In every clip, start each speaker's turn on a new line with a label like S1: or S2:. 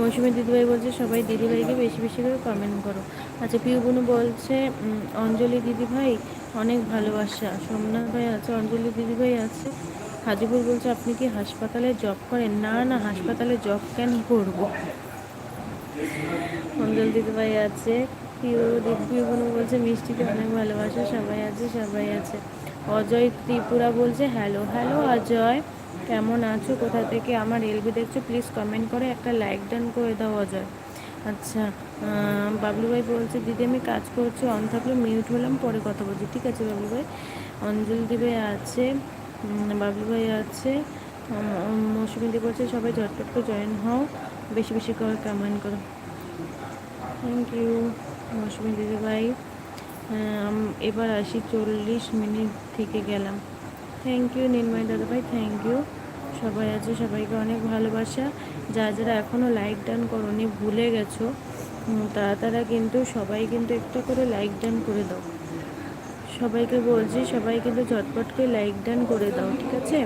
S1: মৌসুমী দিদিভাই বলছে, সবাই দিদিভাইকে বেশি বেশি করে কমেন্ট করো। আচ্ছা পিউ বুনু বলছে অঞ্জলি দিদিভাই, অনেক ভালোবাসা। সোমনাথ ভাই আছে, অঞ্জলি দিদিভাই আছে। হাজিপুর বলছে, আপনি কি হাসপাতালে জব করেন? না না, হাসপাতালে জব কেন করব? অঞ্জল দিদিভাই আছে। পিউ পিউ বুনু বলছে, মিষ্টিকে অনেক ভালোবাসা, সবাই আছে সবাই আছে। অজয় ত্রিপুরা বলছে হ্যালো হ্যালো অজয়। কেমন আছো? কোথা থেকে আমার এলবি দেখছ? প্লিজ কমেন্ট করে একটা লাইক ডান করে দাও, অজয়। আচ্ছা বাবলু ভাই বলছে, দিদি, আমি কাজ করছি অন থাকলে মিউট হলাম, পরে কথা বলছি। ঠিক আছে, বাবলু ভাই। অঞ্জল দিবে আছে বাবলু ভাই আছে। মৌসুমিদি বলছে, সবাই ঝটপট করে জয়েন হও, বেশি বেশি করে কমেন্ট করো। থ্যাংক ইউ মৌসুমি দিদি ভাই। এবার আসি চল্লিশ মিনিট থেকে গেলাম। থ্যাংক ইউ নির্ময় দাদাভাই থ্যাংক ইউ সবাই আছে, সবাইকে অনেক ভালোবাসা। যা যারা এখনও লাইক ডান করনি, ভুলে গেছো তারা তারা কিন্তু, সবাই কিন্তু একটা করে লাইক ডান করে দাও। সবাইকে বলছি, সবাই কিন্তু ঝটপট করে লাইক ডান করে দাও, ঠিক আছে?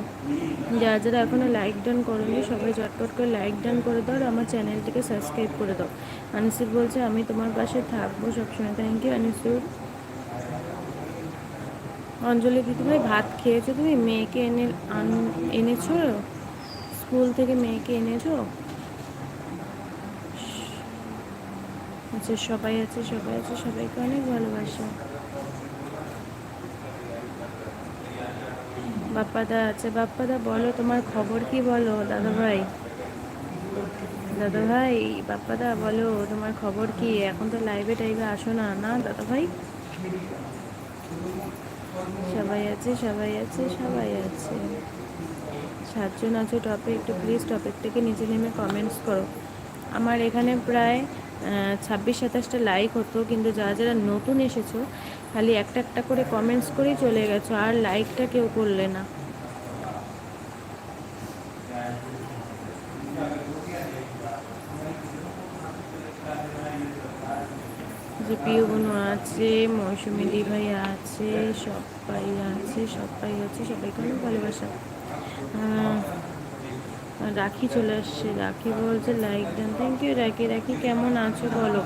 S1: যারা যারা এখনও লাইক ডান করোনি, সবাই ঝটপট করে লাইক ডান করে দাও আর আমার চ্যানেলটিকে সাবস্ক্রাইব করে দাও। আনিসুর বলছে, আমি তোমার পাশে থাকব সবসময়। থ্যাংক ইউ আনিসুর অঞ্জলি দিদিভাই ভাত খেয়েছো তুমি? মেয়েকে এনে আন, এনেছো? স্কুল থেকে মেয়েকে এনেছো? আচ্ছা সবাই আছে সবাই আছে, সবাইকে অনেক ভালোবাসা। বাপ্পাদা আছে, বাপ্পাদা বলো, তোমার খবর কি বলো দাদা ভাই দাদা ভাই বাপ্পাদা বলো, তোমার খবর কি? এখন তো লাইভে টাইভে আসো না না দাদা ভাই সবাই আছে সবাই আছে সবাই আছে। সাতজন আছো টপিক একটু প্লিজ টপিকটাকে নিচে নেমে কমেন্টস করো। আমার এখানে প্রায় ছাব্বিশ, সাতাশটা লাইক হতো, কিন্তু যারা যারা নতুন এসেছ, খালি একটা একটা করে কমেন্টস করেই চলে গেছো, আর লাইকটা কেউ করলে না। প্রিয় বোন আছে, মৌসুমি দি ভাই আছে সবাই আছে সবাই আছে সবাইকে অনেক ভালোবাসা। রাখি চলে আসছে। রাখি বলছে লাইক দেন থ্যাংক ইউ রাখি রাখি, কেমন আছো বলো?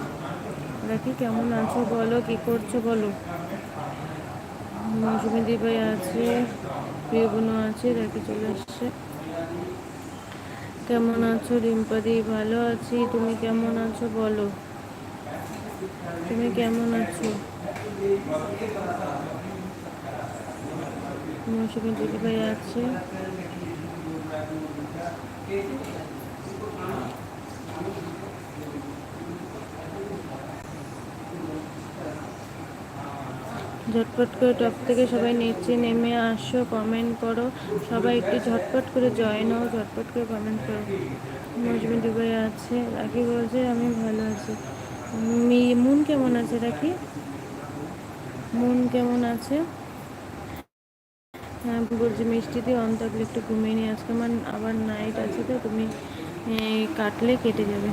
S1: রাখি, কেমন আছো বলো? কি করছ বলো? মৌসুমি দি ভাই আছে, প্রিয় বোনও আছে, রাখি চলে আসছে। কেমন আছো? রিম্পাদি ভালো আছি। তুমি কেমন আছো বলো? তুমি কেমন আছো? মৌসুমি আছে। ঝটপট করে টপ থেকে সবাই নিচে নেমে আসো কমেন্ট করো। সবাই একটু ঝটপট করে জয়েন হও, ঝটপট করে কমেন্ট করো। মৌসুমি দুবাই আছে। রাখি বলছে, আমি ভালো আছি। কেমন রাখি মন কেমন আছে? হ্যাঁ বলছি মিষ্টি দিয়ে অন থাকলে একটু ঘুমিয়ে নিয়ে আজকে আমার, আবার নাইট আছে তো, তুমি কাটলে কেটে যাবে।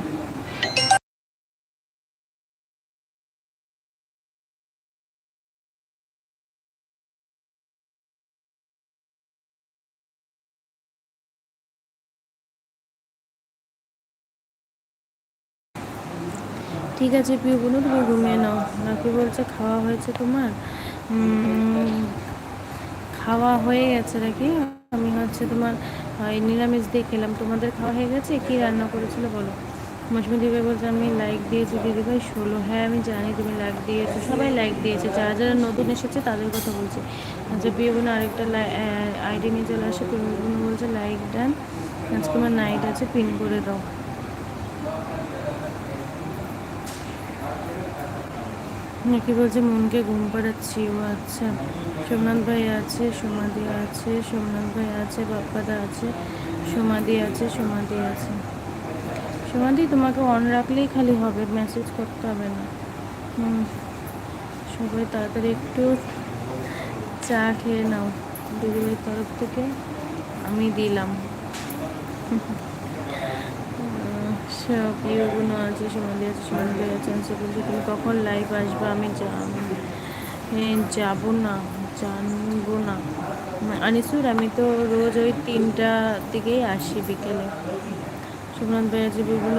S1: ঠিক আছে বোনু তুমি ঘুমিয়ে নাও। নাকি বলছে? খাওয়া হয়েছে তোমার? খাওয়া হয়ে গেছে নাকি? আমি হচ্ছে তোমার এই নিরামিষ দিয়ে খেলাম। তোমাদের খাওয়া হয়ে গেছে? কি রান্না করেছিল বলো? মৌসুমি দিদি বলছে, আমি লাইক দিয়েছি দিদিভাই ষোলো। হ্যাঁ আমি জানি তুমি লাইক দিয়েছ। সবাই লাইক দিয়েছে। যারা যারা নতুন এসেছে তাদের কথা বলছে। আচ্ছা প্রিয় বোন আরেকটা আইডি নিয়ে চলে আসে। তুমি বোন বলছে লাইক ডান আজকে আমার নাইট আছে পিন করে দাও। নাকি বলছে মনকে ঘুম পাড়াচ্ছি ও আচ্ছা সোমনাথ ভাই আছে, সোমাদি আছে, সোমনাথ ভাই আছে, বাপ্পাদা আছে, সোমাদি আছে সোমাদি আছে। সোমাদি, তোমাকে অন রাখলেই খালি হবে মেসেজ করতে হবে না। হুম, সবাই তাড়াতাড়ি একটু চা খেয়ে নাও। দিদিভাইয়ের তরফ থেকে আমি দিলাম। সব গুণ আছে, সমাধি আছে সমাধি আছে সে বলছে তুমি কখন লাইভ আসবে আমি যাব না, জানব না। আনিসুর আমি তো রোজ ওই তিনটা দিকেই আসি বিকেলে। সুমন্ত ভাই আছে বিভিন্ন